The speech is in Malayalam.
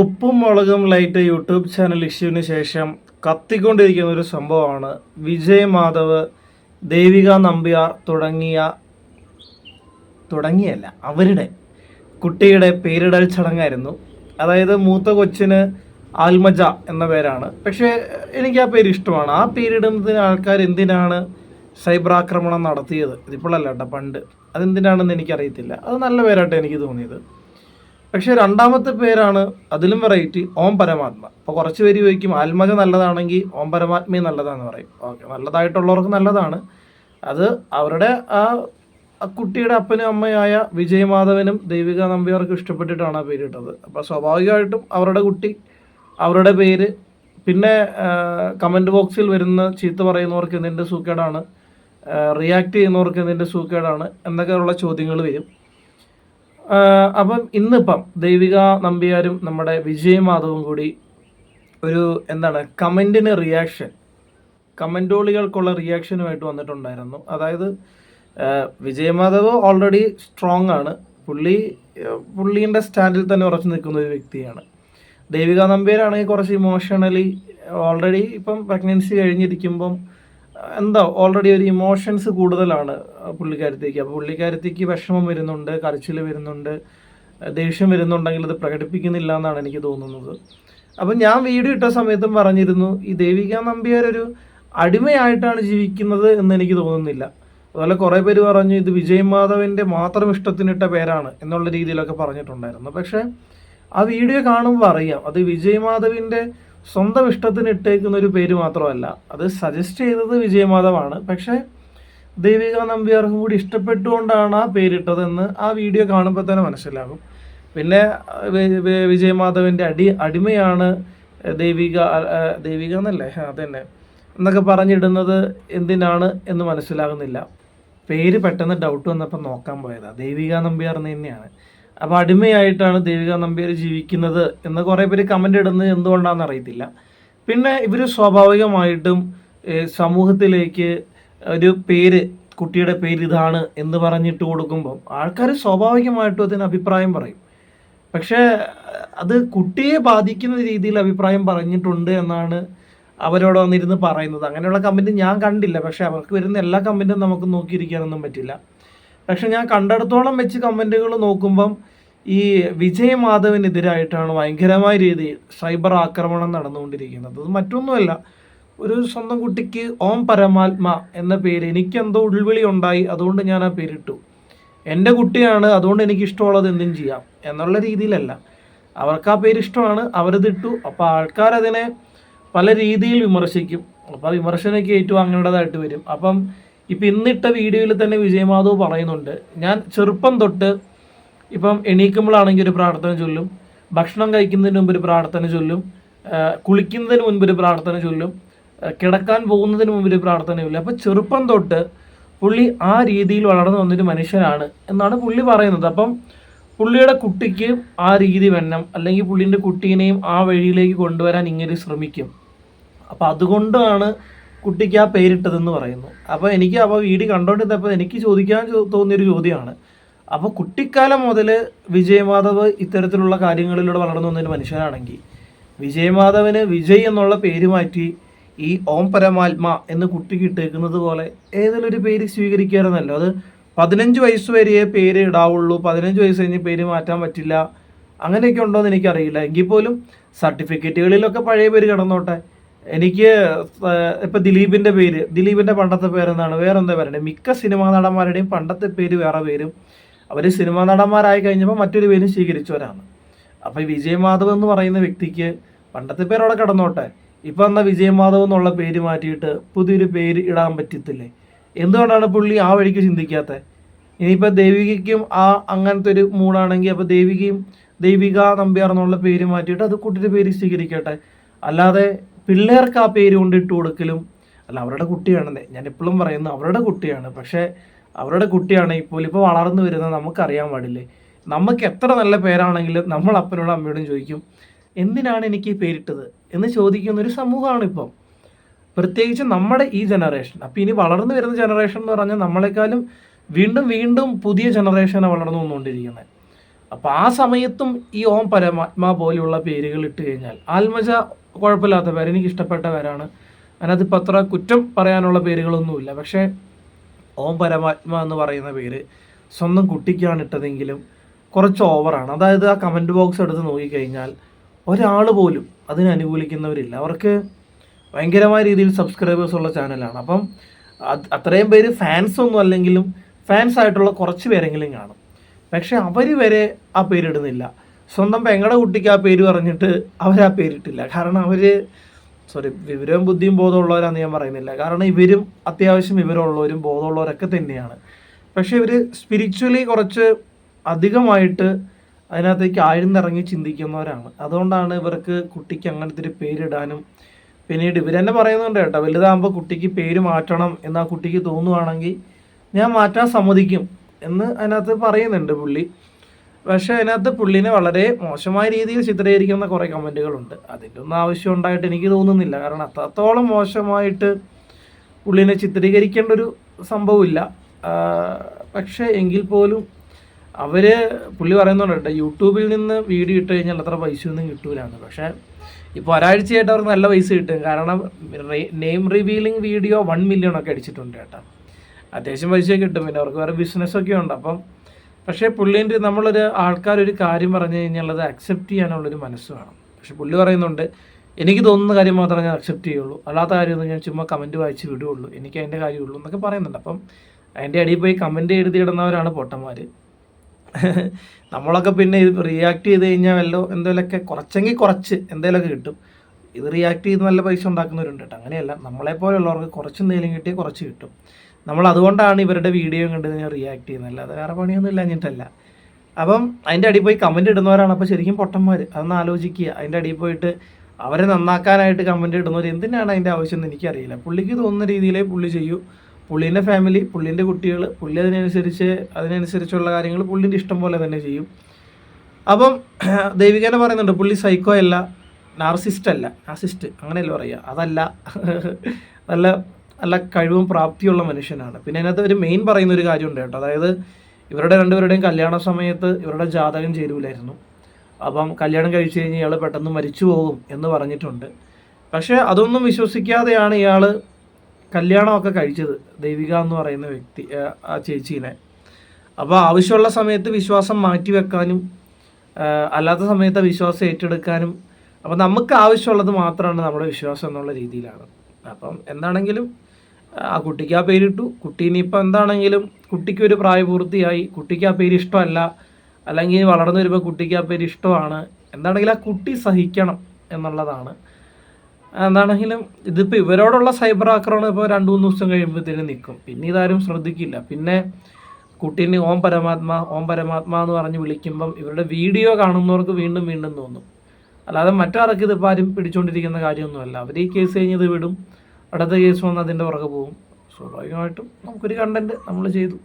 ഉപ്പും മുളകും ലൈറ്റ് യൂട്യൂബ് ചാനൽ ഇഷ്യൂവിന് ശേഷം കത്തിക്കൊണ്ടിരിക്കുന്ന ഒരു സംഭവമാണ്. വിജയ് മാധവ് ദേവിക നമ്പ്യാർ തുടങ്ങിയ തുടങ്ങിയല്ല അവരുടെ കുട്ടിയുടെ പേരിടൽ ചടങ്ങായിരുന്നു. അതായത് മൂത്ത കൊച്ചിന് ആൽമജ എന്ന പേരാണ്. പക്ഷേ എനിക്ക് ആ പേര് ഇഷ്ടമാണ്. ആ പേരിടുന്നതിന് ആൾക്കാർ എന്തിനാണ് സൈബർ ആക്രമണം നടത്തിയത്? ഇതിപ്പോഴല്ല കേട്ടോ പണ്ട്. അതെന്തിനാണെന്ന് എനിക്കറിയത്തില്ല. അത് നല്ല പേരായിട്ട് എനിക്ക് തോന്നിയത്. പക്ഷേ രണ്ടാമത്തെ പേരാണ് അതിലും വെറൈറ്റി ഓം പരമാത്മ. അപ്പോൾ കുറച്ച് പേര് ചോദിക്കും ആത്മജ നല്ലതാണെങ്കിൽ ഓം പരമാത്മയും നല്ലതാണെന്ന് പറയും. ഓക്കെ നല്ലതായിട്ടുള്ളവർക്ക് നല്ലതാണ്. അത് അവരുടെ ആ കുട്ടിയുടെ അപ്പനും അമ്മയായ വിജയമാധവനും ദൈവിക നമ്പിയവർക്ക് ഇഷ്ടപ്പെട്ടിട്ടാണ് ആ പേരിട്ടത് അപ്പോൾ സ്വാഭാവികമായിട്ടും അവരുടെ കുട്ടി അവരുടെ പേര് പിന്നെ കമന്റ് ബോക്സിൽ വരുന്ന ചീത്ത പറയുന്നവർക്ക് എന്തിന്റെ സൂക്കേടാണ് റിയാക്ട് ചെയ്യുന്നവർക്ക് എന്തിന്റെ സൂക്കേടാണ് എന്നൊക്കെയുള്ള ചോദ്യങ്ങൾ വരും. അപ്പം ഇന്നിപ്പം ദൈവിക നമ്പ്യാരും നമ്മുടെ വിജയ് മാധവും കൂടി ഒരു എന്താണ് കമന്റിന് റിയാക്ഷൻ കമന്റോളികൾക്കുള്ള റിയാക്ഷനുമായിട്ട് വന്നിട്ടുണ്ടായിരുന്നു. അതായത് വിജയ് മാധവ് ഓൾറെഡി സ്ട്രോങ് ആണ്. പുള്ളി പുള്ളീന്റെ സ്റ്റാൻഡിൽ തന്നെ ഉറച്ചു നിൽക്കുന്ന ഒരു വ്യക്തിയാണ്. ദൈവിക നമ്പ്യാരാണെങ്കിൽ കുറച്ച് ഇമോഷണലി ഓൾറെഡി ഇപ്പം പ്രഗ്നൻസി കഴിഞ്ഞിരിക്കുമ്പം എന്താ ഓൾറെഡി ഒരു ഇമോഷൻസ് കൂടുതലാണ് പുള്ളിക്കാരത്തേക്ക്. അപ്പോൾ പുള്ളിക്കാരത്തേക്ക് വിഷമം വരുന്നുണ്ട് കരച്ചിൽ വരുന്നുണ്ട് ദേഷ്യം വരുന്നുണ്ടെങ്കിൽ അത് പ്രകടിപ്പിക്കുന്നില്ല എന്നാണ് എനിക്ക് തോന്നുന്നത്. അപ്പം ഞാൻ വീഡിയോ ഇട്ട സമയത്തും പറഞ്ഞിരുന്നു ഈ ദേവിക ഒരു അടിമയായിട്ടാണ് ജീവിക്കുന്നത് എന്ന് എനിക്ക് തോന്നുന്നില്ല. അതുപോലെ കുറേ പേര് പറഞ്ഞു ഇത് വിജയ് മാധവന്റെ മാത്രം ഇഷ്ടത്തിനിട്ട പേരാണ് എന്നുള്ള രീതിയിലൊക്കെ പറഞ്ഞിട്ടുണ്ടായിരുന്നു. പക്ഷേ ആ വീഡിയോ കാണുമ്പോൾ അറിയാം അത് വിജയ് മാധവിന്റെ സ്വന്തം ഇഷ്ടത്തിന് ഇട്ടേക്കുന്ന ഒരു പേര് മാത്രമല്ല. അത് സജസ്റ്റ് ചെയ്തത് വിജയമാധവാണ് പക്ഷേ ദേവിക നമ്പ്യാർക്കും കൂടി ഇഷ്ടപ്പെട്ടുകൊണ്ടാണ് ആ പേരിട്ടതെന്ന് ആ വീഡിയോ കാണുമ്പോൾ തന്നെ മനസ്സിലാകും. പിന്നെ വി- വി- വിജയ് മാധവന്റെ അടി അടിമയാണ് ദേവിക ദേവിക എന്നല്ലേ? അതന്നെ. എന്നൊക്കെ പറഞ്ഞിടുന്നത് എന്തിനാണ് എന്ന് മനസ്സിലാകുന്നില്ല. പേര് പെട്ടെന്ന് ഡൗട്ട് വന്നപ്പോൾ നോക്കാൻ പോയതാണ് ദേവിക നമ്പ്യാർ എന്ന് തന്നെയാണ്. അപ്പോൾ അടിമയായിട്ടാണ് ദേവിക നമ്പ്യാർ ജീവിക്കുന്നത് എന്ന് കുറേ പേര് കമന്റ് ഇടുന്നത് എന്തുകൊണ്ടാണെന്ന് അറിയത്തില്ല. പിന്നെ ഇവർ സ്വാഭാവികമായിട്ടും സമൂഹത്തിലേക്ക് ഒരു പേര് കുട്ടിയുടെ പേര് ഇതാണ് എന്ന് പറഞ്ഞിട്ട് കൊടുക്കുമ്പം ആൾക്കാർ സ്വാഭാവികമായിട്ടും അതിന് അഭിപ്രായം പറയും. പക്ഷേ അത് കുട്ടിയെ ബാധിക്കുന്ന രീതിയിൽ അഭിപ്രായം പറഞ്ഞിട്ടുണ്ട് എന്നാണ് അവരോട് വന്നിരുന്ന് പറയുന്നത്. അങ്ങനെയുള്ള കമന്റ് ഞാൻ കണ്ടില്ല. പക്ഷേ അവർക്ക് വരുന്ന എല്ലാ കമന്റും നമുക്ക് നോക്കിയിരിക്കാനൊന്നും പറ്റില്ല. പക്ഷെ ഞാൻ കണ്ടെടുത്തോളം വെച്ച് കമന്റുകൾ നോക്കുമ്പം ഈ വിജയ് മാധവനെതിരായിട്ടാണ് ഭയങ്കരമായ രീതിയിൽ സൈബർ ആക്രമണം നടന്നുകൊണ്ടിരിക്കുന്നത്. അത് മറ്റൊന്നുമല്ല ഒരു സ്വന്തം കുട്ടിക്ക് ഓം പരമാത്മ എന്ന പേര് എനിക്കെന്തോ ഉൾവിളി ഉണ്ടായി അതുകൊണ്ട് ഞാൻ ആ പേരിട്ടു. എന്റെ കുട്ടിയാണ് അതുകൊണ്ട് എനിക്ക് ഇഷ്ടമുള്ളത് എന്തും ചെയ്യാം എന്നുള്ള രീതിയിലല്ല. അവർക്ക് ആ പേര് ഇഷ്ടമാണ് അവരതിട്ടു അപ്പോൾ ആൾക്കാരതിനെ പല രീതിയിൽ വിമർശിക്കും. അപ്പോൾ വിമർശനമൊക്കെ ഏറ്റുവാങ്ങേണ്ടതായിട്ട് വരും. അപ്പം ഇപ്പം ഇന്നിട്ട വീഡിയോയിൽ തന്നെ വിജയമാധവ് പറയുന്നുണ്ട് ഞാൻ ചെറുപ്പം തൊട്ട് ഇപ്പം എണീക്കുമ്പോഴാണെങ്കിൽ ഒരു പ്രാർത്ഥന ചൊല്ലും ഭക്ഷണം കഴിക്കുന്നതിന് മുമ്പ് ഒരു പ്രാർത്ഥന ചൊല്ലും കുളിക്കുന്നതിന് മുൻപ് ഒരു പ്രാർത്ഥന ചൊല്ലും കിടക്കാൻ പോകുന്നതിന് മുമ്പ് ഒരു പ്രാർത്ഥന ചൊല്ലും. അപ്പോൾ ചെറുപ്പം തൊട്ട് പുള്ളി ആ രീതിയിൽ വളർന്നു വന്നൊരു മനുഷ്യനാണ് എന്നാണ് പുള്ളി പറയുന്നത്. അപ്പം പുള്ളിയുടെ കുട്ടിക്ക് ആ രീതി വേണം അല്ലെങ്കിൽ പുള്ളിന്റെ കുട്ടീനെയും ആ വഴിയിലേക്ക് കൊണ്ടുവരാൻ ഇങ്ങനെ ശ്രമിക്കും. അപ്പം അതുകൊണ്ടാണ് കുട്ടിക്ക് ആ പേരിട്ടതെന്ന് പറയുന്നു. അപ്പോൾ എനിക്ക് അപ്പോൾ വീട് കണ്ടുകൊണ്ടിരുന്നപ്പോൾ എനിക്ക് ചോദിക്കാൻ തോന്നിയൊരു ചോദ്യമാണ്. അപ്പോൾ കുട്ടിക്കാലം മുതൽ വിജയമാധവ് ഇത്തരത്തിലുള്ള കാര്യങ്ങളിലൂടെ വളർന്നു വന്നൊരു മനുഷ്യനാണെങ്കിൽ വിജയമാധവന് വിജയ് എന്നുള്ള പേര് മാറ്റി ഈ ഓം പരമാത്മ എന്ന് കുട്ടിക്ക് ഇട്ടേക്കുന്നത് പോലെ ഏതെങ്കിലും ഒരു പേര് സ്വീകരിക്കാറുന്നല്ലോ അത് പതിനഞ്ച് വയസ്സ് വരെയേ പേര് ഇടാവുള്ളൂ. പതിനഞ്ച് വയസ്സ് കഴിഞ്ഞ് പേര് മാറ്റാൻ പറ്റില്ല. അങ്ങനെയൊക്കെ ഉണ്ടോ എന്ന് എനിക്കറിയില്ല. എങ്കിൽ പോലും സർട്ടിഫിക്കറ്റുകളിലൊക്കെ പഴയ പേര് കിടന്നോട്ടെ. എനിക്ക് ഇപ്പൊ ദിലീപിന്റെ പേര് ദിലീപിന്റെ പണ്ടത്തെ പേരെന്താണ്? വേറെ എന്താ പറയുന്നത് മിക്ക സിനിമാ നടന്മാരുടെയും പണ്ടത്തെ പേര് വേറെ പേരും. അവർ സിനിമാ നടന്മാരായി കഴിഞ്ഞപ്പോൾ മറ്റൊരു പേരും സ്വീകരിച്ചവരാണ്. അപ്പൊ വിജയ് മാധവ് എന്ന് പറയുന്ന വ്യക്തിക്ക് പണ്ടത്തെ പേര് അവിടെ കിടന്നോട്ടെ. ഇപ്പൊ എന്നാ വിജയ് മാധവ് എന്നുള്ള പേര് മാറ്റിയിട്ട് പുതിയൊരു പേര് ഇടാൻ പറ്റത്തില്ലേ? എന്തുകൊണ്ടാണ് പുള്ളി ആ വഴിക്ക് ചിന്തിക്കാത്തത് ഇനിയിപ്പോൾ ദേവികയ്ക്കും ആ അങ്ങനത്തെ ഒരു മൂടാണെങ്കിൽ അപ്പോൾ ദേവികയും ദേവിക നമ്പ്യാർ എന്നുള്ള പേര് മാറ്റിയിട്ട് അത് കൂട്ടിയിട്ട് പേര് സ്വീകരിക്കട്ടെ. അല്ലാതെ പിള്ളേർക്ക് ആ പേര് കൊണ്ട് ഇട്ട് കൊടുക്കലും. അല്ല അവരുടെ കുട്ടിയാണെന്നേ ഞാൻ എപ്പോഴും പറയുന്നു അവരുടെ കുട്ടിയാണ്. പക്ഷേ അവരുടെ കുട്ടിയാണ് ഇപ്പോൾ ഇപ്പോൾ വളർന്നു വരുന്നത് നമുക്കറിയാൻ പാടില്ലേ? നമുക്ക് എത്ര നല്ല പേരാണെങ്കിലും നമ്മൾ അപ്പനോടും അമ്മയോടും ചോദിക്കും എന്തിനാണ് എനിക്ക് ഈ പേരിട്ടത്? എന്ന് ചോദിക്കുന്ന ഒരു സമൂഹമാണ് ഇപ്പം. പ്രത്യേകിച്ച് നമ്മുടെ ഈ ജനറേഷൻ അപ്പം ഇനി വളർന്നു വരുന്ന ജനറേഷൻ എന്ന് പറഞ്ഞാൽ നമ്മളെക്കാളും വീണ്ടും വീണ്ടും പുതിയ ജനറേഷനെ വളർന്നു വന്നുകൊണ്ടിരിക്കുന്നത്. അപ്പോൾ ആ സമയത്തും ഈ ഓം പരമാത്മാ പോലെയുള്ള പേരുകൾ ഇട്ട് കഴിഞ്ഞാൽ ആൽമജ കുഴപ്പമില്ലാത്ത പേര് എനിക്ക് ഇഷ്ടപ്പെട്ട പേരാണ് അതിനകത്ത് അത്ര കുറ്റം പറയാനുള്ള പേരുകളൊന്നുമില്ല. പക്ഷേ ഓം പരമാത്മ എന്ന് പറയുന്ന പേര് സ്വന്തം കുട്ടിക്കാണ് ഇട്ടതെങ്കിലും കുറച്ച് ഓവറാണ്. അതായത് ആ കമന്റ് ബോക്സ് എടുത്ത് നോക്കിക്കഴിഞ്ഞാൽ ഒരാൾ പോലും അതിനെ അനുകൂലിക്കുന്നവരില്ല. അവർക്ക് ഭയങ്കരമായ രീതിയിൽ സബ്സ്ക്രൈബേഴ്സ് ഉള്ള ചാനലാണ്. അപ്പം അത്രയും പേര് ഫാൻസ് ഒന്നും അല്ലെങ്കിലും ഫാൻസ് ആയിട്ടുള്ള കുറച്ച് പേരെങ്കിലും കാണും. പക്ഷേ അവർ വരെ ആ പേരിടുന്നില്ല. സ്വന്തം പെങ്ങളുടെ കുട്ടിക്ക് ആ പേര് പറഞ്ഞിട്ട് അവർ ആ പേരിട്ടില്ല. കാരണം അവർ സോറി വിവരവും ബുദ്ധിയും ബോധമുള്ളവരാന്ന് ഞാൻ പറയുന്നില്ല. കാരണം ഇവരും അത്യാവശ്യം വിവരമുള്ളവരും ബോധമുള്ളവരൊക്കെ തന്നെയാണ്. പക്ഷേ ഇവർ സ്പിരിച്വലി കുറച്ച് അധികമായിട്ട് അതിനകത്തേക്ക് ആഴ്ന്നിറങ്ങി ചിന്തിക്കുന്നവരാണ്. അതുകൊണ്ടാണ് ഇവർക്ക് കുട്ടിക്ക് അങ്ങനത്തെ ഒരു പേരിടാനും പിന്നീട് ഇവരെന്നെ പറയുന്നുണ്ട് കേട്ടോ വലുതാകുമ്പോൾ കുട്ടിക്ക് പേര് മാറ്റണം എന്ന് ആ കുട്ടിക്ക് തോന്നുവാണെങ്കിൽ ഞാൻ മാറ്റാൻ സമ്മതിക്കും എന്ന് അതിനകത്ത് പറയുന്നുണ്ട് പുള്ളി. പക്ഷേ അതിനകത്ത് പുള്ളിനെ വളരെ മോശമായ രീതിയിൽ ചിത്രീകരിക്കുന്ന കുറേ കമന്റുകളുണ്ട്. അതിന്റെ ഒന്നും ആവശ്യം ഉണ്ടായിട്ട് എനിക്ക് തോന്നുന്നില്ല. കാരണം അത്രത്തോളം മോശമായിട്ട് പുള്ളിനെ ചിത്രീകരിക്കേണ്ട ഒരു സംഭവമില്ല. പക്ഷേ എങ്കിൽ പോലും അവർ പുള്ളി പറയുന്നുണ്ട് യൂട്യൂബിൽ നിന്ന് വീഡിയോ ഇട്ട് കഴിഞ്ഞാൽ അത്ര പൈസയൊന്നും കിട്ടൂലാണ് പക്ഷേ ഇപ്പോൾ ഒരാഴ്ചയായിട്ട് അവർക്ക് നല്ല പൈസ കിട്ടും. കാരണം name revealing video one million ഒക്കെ അടിച്ചിട്ടുണ്ട് കേട്ടോ. അത്യാവശ്യം പൈസ കിട്ടും. പിന്നെ അവർക്ക് വേറെ ബിസിനസ്സൊക്കെ ഉണ്ട്. അപ്പം പക്ഷേ പുള്ളീന്റെ നമ്മളൊരു ആൾക്കാരൊരു കാര്യം പറഞ്ഞു കഴിഞ്ഞാൽ അത് അക്സെപ്റ്റ് ചെയ്യാനുള്ളൊരു മനസ്സ് വേണം പക്ഷെ പുള്ളി പറയുന്നുണ്ട് എനിക്ക് തോന്നുന്ന കാര്യം മാത്രമേ ഞാൻ അക്സെപ്റ്റ് ചെയ്യുള്ളൂ. അല്ലാത്ത കാര്യമൊന്നും ഞാൻ ചുമ്മാ കമന്റ് വായിച്ച് വിടുകയുള്ളൂ. എനിക്ക് അതിന്റെ കാര്യമുള്ളൂ എന്നൊക്കെ പറയുന്നുണ്ട്. അപ്പം അതിന്റെ അടിയിൽ പോയി കമന്റ് എഴുതിയിടുന്നവരാണ് പൊട്ടന്മാർ നമ്മളൊക്കെ പിന്നെ ഇത് റിയാക്ട് ചെയ്ത് കഴിഞ്ഞാൽ വല്ലോ എന്തെങ്കിലുമൊക്കെ കുറച്ചെങ്കിൽ കുറച്ച് എന്തെങ്കിലുമൊക്കെ കിട്ടും. ഇത് റിയാക്ട് ചെയ്ത് നല്ല പൈസ ഉണ്ടാക്കുന്നവരുണ്ട് കേട്ടോ. അങ്ങനെയല്ല നമ്മളെപ്പോലുള്ളവർക്ക് കുറച്ച് എന്തെങ്കിലും കിട്ടിയാൽ കുറച്ച് കിട്ടും. നമ്മൾ അതുകൊണ്ടാണ് ഇവരുടെ വീഡിയോ കണ്ട് ഞാൻ റിയാക്ട് ചെയ്യുന്നത്. അല്ലാതെ വേറെ പണിയൊന്നും ഇല്ലാഞ്ഞിട്ടല്ല. അപ്പം അതിന്റെ അടിയിൽ പോയി കമന്റ് ഇടുന്നവരാണ് അപ്പോൾ ശരിക്കും പൊട്ടന്മാർ. അതൊന്ന് ആലോചിക്കുക. അതിന്റെ അടിയിൽ പോയിട്ട് അവരെ നന്നാക്കാനായിട്ട് കമന്റ് ഇടുന്നവർ എന്തിനാണ് അതിന്റെ ആവശ്യം എന്ന് എനിക്കറിയില്ല. പുള്ളിക്ക് തോന്നുന്ന രീതിയിലേ പുള്ളി ചെയ്യൂ. പുള്ളീന്റെ ഫാമിലി പുള്ളീന്റെ കുട്ടികൾ പുള്ളി അതിനനുസരിച്ച് അതിനനുസരിച്ചുള്ള കാര്യങ്ങൾ പുള്ളിന്റെ ഇഷ്ടം പോലെ തന്നെ ചെയ്യും. അപ്പം ദൈവികനെ പറയുന്നുണ്ട് പുള്ളി സൈക്കോ അല്ല. നാർസിസ്റ്റ് അല്ല. നാർസിസ്റ്റ് അങ്ങനെയല്ല പറയുക. അതല്ല നല്ല നല്ല കഴിവും പ്രാപ്തിയുള്ള മനുഷ്യനാണ്. പിന്നെ അതിനകത്ത് ഒരു മെയിൻ പറയുന്ന ഒരു കാര്യമുണ്ട് കേട്ടോ. അതായത് ഇവരുടെ രണ്ടുപേരുടെയും കല്യാണ സമയത്ത് ഇവരുടെ ജാതകം ചേരൂലായിരുന്നു. അപ്പം കല്യാണം കഴിച്ചു കഴിഞ്ഞ് ഇയാൾ പെട്ടെന്ന് മരിച്ചു പോകും എന്ന് പറഞ്ഞിട്ടുണ്ട്. പക്ഷേ അതൊന്നും വിശ്വസിക്കാതെയാണ് ഇയാൾ കല്യാണമൊക്കെ കഴിച്ചത്. ദൈവിക എന്ന് പറയുന്ന വ്യക്തി ആ, ചേച്ചീനെ. അപ്പോൾ ആവശ്യമുള്ള സമയത്ത് വിശ്വാസം മാറ്റിവെക്കാനും അല്ലാത്ത സമയത്ത് വിശ്വാസം ഏറ്റെടുക്കാനും അപ്പോൾ നമുക്ക് ആവശ്യമുള്ളത് മാത്രമാണ് നമ്മുടെ വിശ്വാസം എന്നുള്ള രീതിയിലാണ്. അപ്പം എന്താണെങ്കിലും ആ കുട്ടിക്ക് ആ പേരിട്ടു. കുട്ടി ഇനിയിപ്പോൾ എന്താണെങ്കിലും കുട്ടിക്ക് ഒരു പ്രായപൂർത്തിയായി കുട്ടിക്ക് ആ പേര് ഇഷ്ടമല്ല അല്ലെങ്കിൽ വളർന്നു വരുമ്പോൾ കുട്ടിക്ക് ആ പേര് ഇഷ്ടമാണ് എന്താണെങ്കിലും ആ കുട്ടി സഹിക്കണം എന്നുള്ളതാണ്. എന്താണെങ്കിലും ഇതിപ്പോൾ ഇവരോടുള്ള സൈബർ ആക്രമണം ഇപ്പോൾ രണ്ട് മൂന്ന് ദിവസം കഴിയുമ്പോഴത്തേനും നിൽക്കും. പിന്നെ ഇതാരും ശ്രദ്ധിക്കില്ല. പിന്നെ കുട്ടീനെ ഓം പരമാത്മാ ഓം പരമാത്മാ എന്ന് പറഞ്ഞ് വിളിക്കുമ്പം ഇവരുടെ വീഡിയോ കാണുന്നവർക്ക് വീണ്ടും വീണ്ടും തോന്നും. അല്ലാതെ മറ്റാർക്ക് ഇതിപ്പോൾ ആരും പിടിച്ചുകൊണ്ടിരിക്കുന്ന കാര്യമൊന്നുമല്ല. അവർ ഈ കേസ് കഴിഞ്ഞത് വിടും. അടുത്ത കേസ് വന്ന് അതിന്റെ പുറകെ പോകും. സ്വാഭാവികമായിട്ടും നമുക്കൊരു കണ്ടന്റ് നമ്മൾ ചെയ്തു.